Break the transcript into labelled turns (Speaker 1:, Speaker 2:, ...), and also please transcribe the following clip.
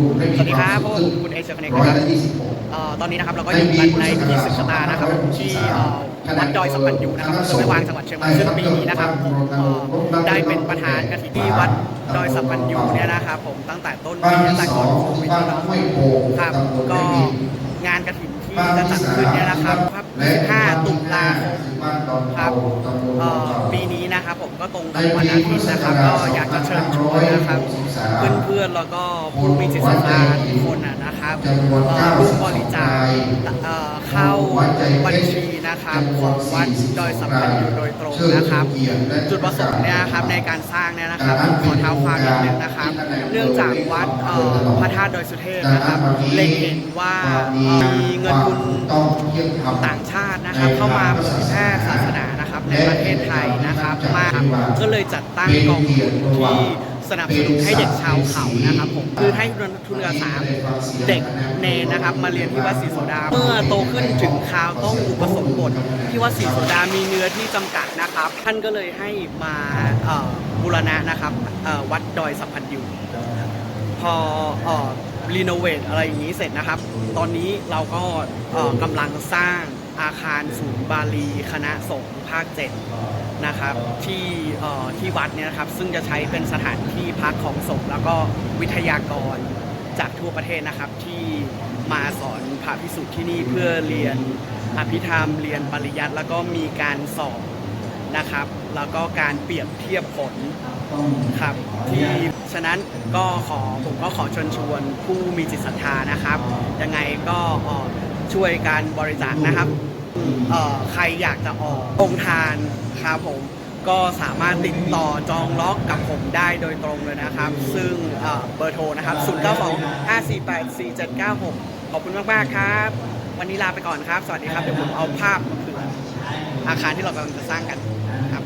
Speaker 1: สวัสดีครับพวกผมคุณเอเชียคอนเนคนะครับเอ่อตอนนี้นะครับเราก็อยู่กันในพิธีสืบชะตานะครับที่เอ่อวัดดอยสัมพันธ์อยู่นะครับอำเภอแม่วางจังหวัดเชียงใหม่ซึ่งปีนี้นะครับผมเอ่อได้เป็นประธานกฐินที่วัดดอยสัมพันธ์อยู่เนี่ยนะครับผมตั้งแต่ต้นปีตั้งแต่ก่อนโควิดนะครับครับก็งานกฐินที่จะจัดขึ้นเนี่ยนะครับครับ25ตุลาคมครับเอ่อปีนี้ นะครับ ผมก็ตรงกับวันอาทิตย์นะครับ ก็อยากจะเชิญชวนนะครับ เพื่อนๆแล้วก็ผู้มีจิตศรัทธาทุกคนนะนะครับ เอ่อร่วมบริจาคเอ่อเข้าบัญชีนะครับของวัดดอยสัมพันธ์อยู่โดยตรงนะครับ จุดประสงค์เนี่ยนะครับในการสร้างเนี่ยนะครับขอเท้าความนิดนึงนะครับ เนื่องจากวัดเอ่อพระธาตุดอยสุเทพนะครับเล็งเห็นว่าเอ่อมีเงินทุนต่างชาตินะครับ เข้ามาเผยแพร่ศาสนานะครับในประเทศไทยนะครับมากก็เลยจัดตั้งกองทุนที่ สนับสนุนให้เด็กชาวเขานะครับผมคือให้ทุนการศึกษาเด็กเนนนะครับมาเรียนที่วัดศรีโสดา เมื่อโตขึ้นถึงคราวต้องอุปสมบทที่วัดศรีโสดามีเนื้อที่จำกัดนะครับ ท่านก็เลยให้มาบูรณะนะครับวัดดอยสัมพันธ์อยู่พอรีโนเวทอะไรอย่างนี้เสร็จนะครับ ตอนนี้เราก็กำลังสร้าง อาคารศูนย์บาลีคณะสงฆ์ภาคเจ็ดนะครับที่ที่วัดเนี่ยนะครับซึ่งจะใช้เป็นสถานที่พักของสงฆ์แล้วก็วิทยากรจากทั่วประเทศนะครับที่มาสอนพระพิสุทธิ์ที่นี่เพื่อเรียนอภิธรรมเรียนปริยัติแล้วก็มีการสอบนะครับ แล้วก็การเปรียบเทียบผลครับที่ฉะนั้นก็ขอผมก็ขอเชิญชวนผู้มีจิตศรัทธานะครับ ยังไงก็ช่วยการบริจาคนะครับ เอ่อใครอยากจะออกองค์ทานครับผมก็สามารถติดต่อจองล็อกกับผมได้โดยตรงเลยนะครับ ซึ่งเอ่อเบอร์โทรนะครับ 0 9 2 5 4 8 4 7 9 6 ขอบคุณมาก ๆ ครับ วันนี้ลาไปก่อนครับ สวัสดีครับ เดี๋ยวผมเอาภาพมาคืออาคารที่เรากำลังจะสร้างกันครับ